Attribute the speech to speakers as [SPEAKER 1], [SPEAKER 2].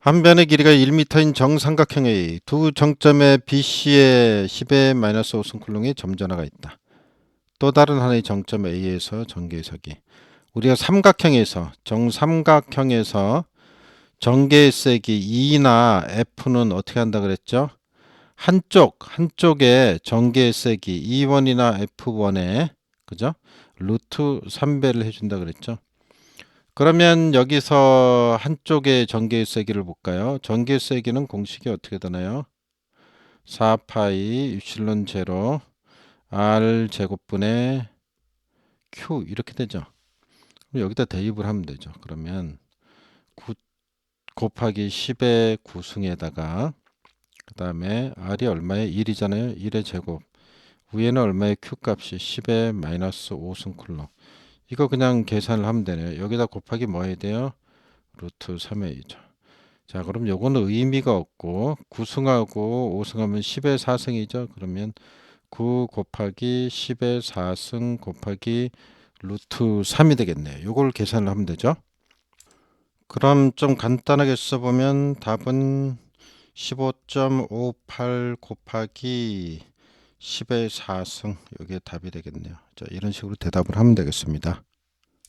[SPEAKER 1] 한 변의 길이가 1m인 정삼각형의 두 정점의 BC의 10의 마이너스 5승 쿨롱의 점전화가 있다. 또 다른 하나의 정점 A에서 전개해석이 우리가 삼각형에서 정삼각형에서 전개해석이 E나 F는 어떻게 한다 그랬죠? 한쪽 한쪽에 전개해석이 E1이나 F1에 그죠? 루트 3배를 해준다 그랬죠? 그러면 여기서 한쪽의 전개의 세기를 볼까요? 전개의 세기는 공식이 어떻게 되나요? 4파이 입실론 제로 r 제곱분의 q 이렇게 되죠. 여기다 대입을 하면 되죠. 그러면 9 곱하기 10의 9승에다가 그 다음에 r이 얼마에 1이잖아요. 1의 제곱 위에는 얼마의 q 값이 10의 마이너스 5승 쿨럼 이거 그냥 계산을 하면 되네요. 여기다 곱하기 뭐 해야 돼요? 루트 3회이죠. 자, 그럼 요거는 의미가 없고 9승하고 5승하면 10의 4승이죠. 그러면 9 곱하기 10의 4승 곱하기 루트 3이 되겠네요. 요걸 계산을 하면 되죠. 그럼 좀 간단하게 써보면 답은 15.58 곱하기 10의 4승 이게 답이 되겠네요. 자, 이런 식으로 대답을 하면 되겠습니다.